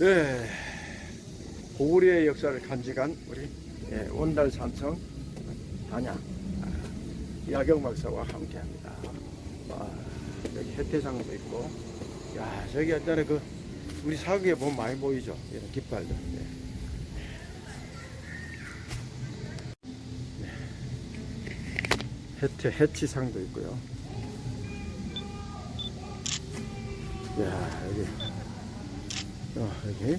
네, 고구려의 역사를 간직한 우리 예, 원달 산성 단양 아, 야경 박사와 함께합니다. 와, 여기 해태상도 있고, 야 저기 옛날에 그 우리 사극에 보면 많이 보이죠. 이런 깃발들. 예. 네. 해태 해치상도 있고요. 야 여기 어, 여기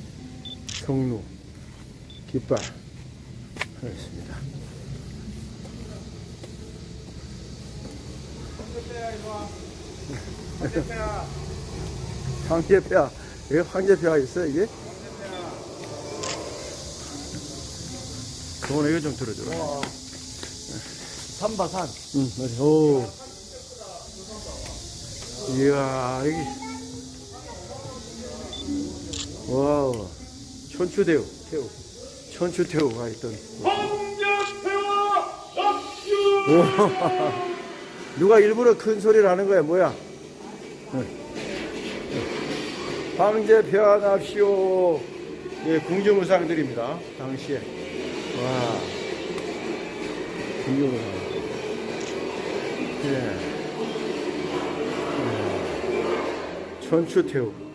성루 깃발 하겠습니다. 황제폐야 여기 황제폐가 있어 이게? 그건 이거 좀 들어줘라. 삼바산. 응, 맞아. 오. 이야, 여기. 와우. 천추대우, 태우. 천추태우가 있던. 누가 일부러 큰 소리를 하는 거야, 뭐야? 황제 평안합시오. 예, 궁중의상들입니다. 당시에. 와. 궁중의상. 예. 예. 천추태우.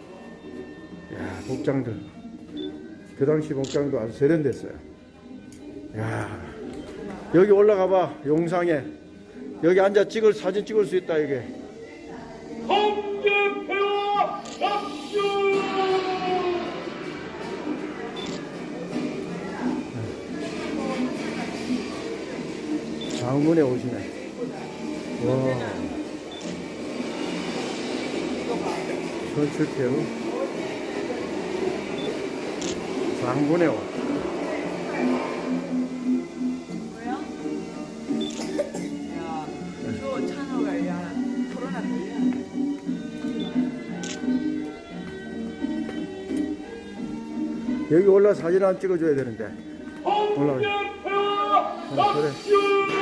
야, 복장들. 그 당시 복장도 아주 세련됐어요. 야. 여기 올라가 봐. 용상에. 여기 앉아 찍을 사진 찍을 수 있다 이게. 황제폐하 합주 장문에 오시네. 와. 천추태우. 장문에 오. 야, 저 찬호가 야 코로나 걸려. 여기 올라 사진 한 찍어줘야 되는데. 올라가. 황제폐하 어, 그래.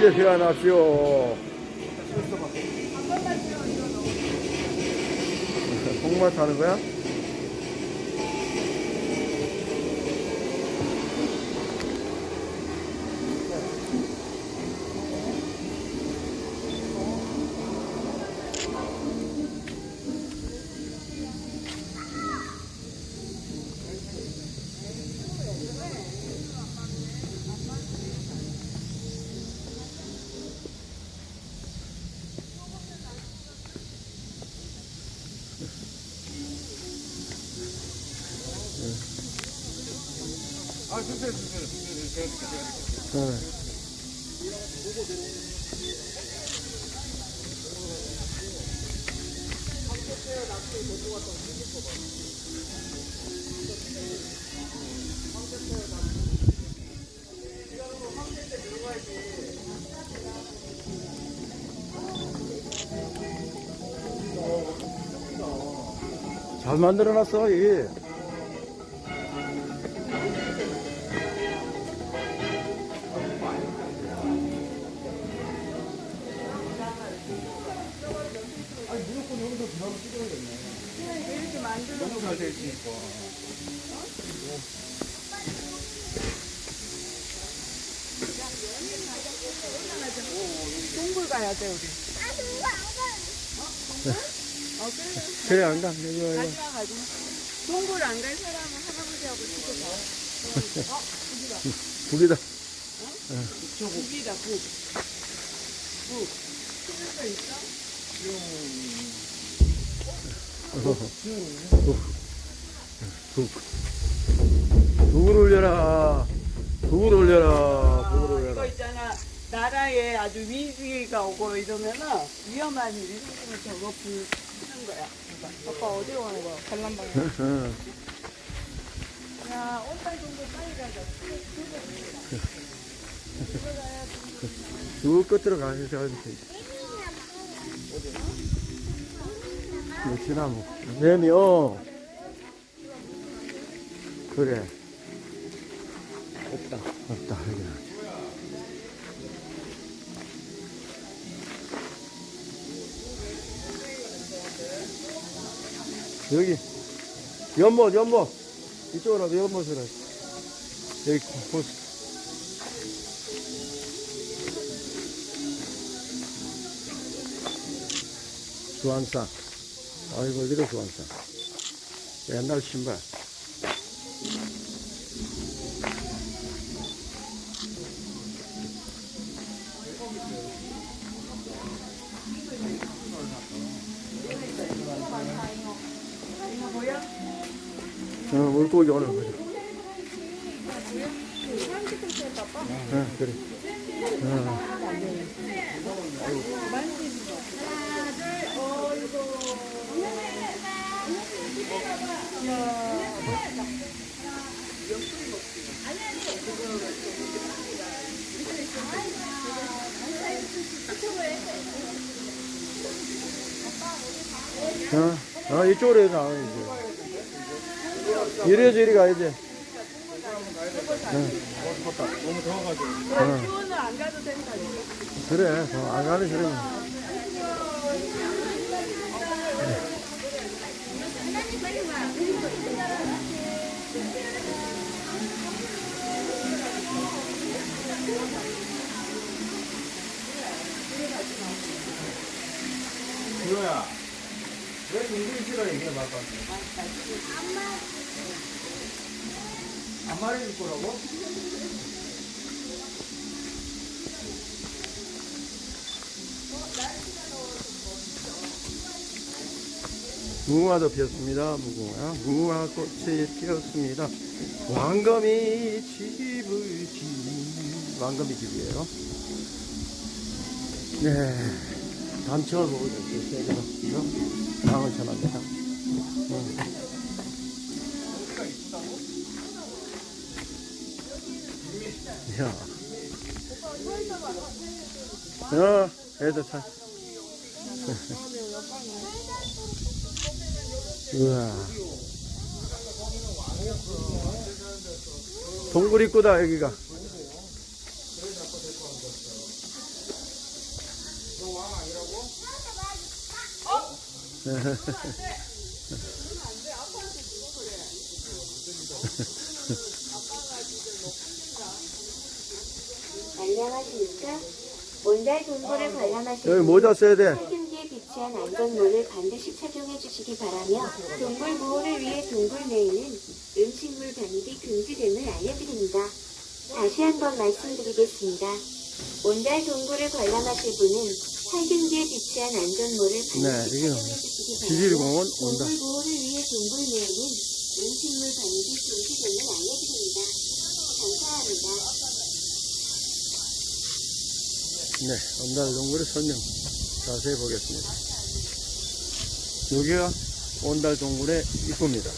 황제 피안합시오. 홍마 타는 거야? 네. 잘 만들어 놨어, 이 너무 잘돼 있으니까. 동굴 가야 돼 우리. 그래, 안 가. 여기 와, 여기. 가지마 가지마. 동굴 안 갈 사람은 할아버지하고 시켜 가. 북이다. 국이다 국. 국. 찍을 거 있어? 북. 북을 올려라. 북을 올려라. 북을 어, 이거 올려라. 있잖아. 나라에 아주 위기가 오고 이러면은 위험한 일이 생기면 저거 불 끄는 거야. 아빠 어디로 가는 거야? 관람방. 응. 야, 온달 정도 빨리 가자. 쭉 끝으로 가셔서 네, 지나무. 매미, 어. 그래. 없다. 없다, 여기. 여기, 연못, 연못. 이쪽으로 하 여기 호수. 주한산. 아이고, 이거 주한산. 옛날 신발. 어, 물고기 오는 거죠. 어, 그래. 어. 어, 어, 이쪽으로 해서 나와야지. 이래서 이리 가야지. 너무 더워가지고. 그래, 안 가도 된다. 그래, 어, 안 가는 사람이. 싫어 이게 맞아? 안 말해줄 거라고? 무궁화도 피었습니다. 무궁화. 무궁화 꽃이 피었습니다. 왕검이 집을 지. 왕검이 집이에요. 네. 단체를 보고 있어요. 세계로. 방을 전합니다. 음. 이야. 어, 애들 참. 우와. 동굴 입구다, 여기가. 관람하십니까? 온달 동굴을 관람하실 여기 모자 써야 돼. 살균기에 비치한 안전모를 반드시 착용해 주시기 바라며 동굴 보호를 위해 동굴 내에는 음식물 반입이 금지됨을 알려드립니다. 다시 한번 말씀드리겠습니다. 온달 동굴을 관람하실 분은 살균기에 비치한 안전모를 네, 반드시 이게 착용해 주시기 지질공원 온다. 동굴 보호를 위해 동굴 내에는 음식물 반입이 금지됨을 알려드립니다. 감사합니다. 네, 온달 동굴의 설명 자세히 보겠습니다. 여기가 온달 동굴의 입구입니다.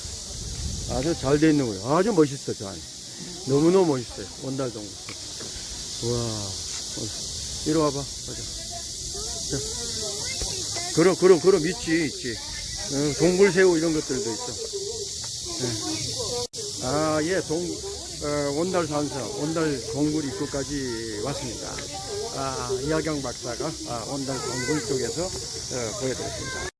아주 잘 돼 있는 거예요. 아주 멋있어, 저 안에. 너무너무 멋있어요. 온달 동굴. 와, 이리 와봐. 가자. 자. 그럼, 그럼, 그럼 있지, 있지. 어, 동굴새우 이런 것들도 있어. 네. 아, 예, 동, 어, 온달 산성, 온달 동굴 입구까지 왔습니다. 아, 이하경 박사가 아, 온달 동굴 쪽에서 어, 보여드렸습니다.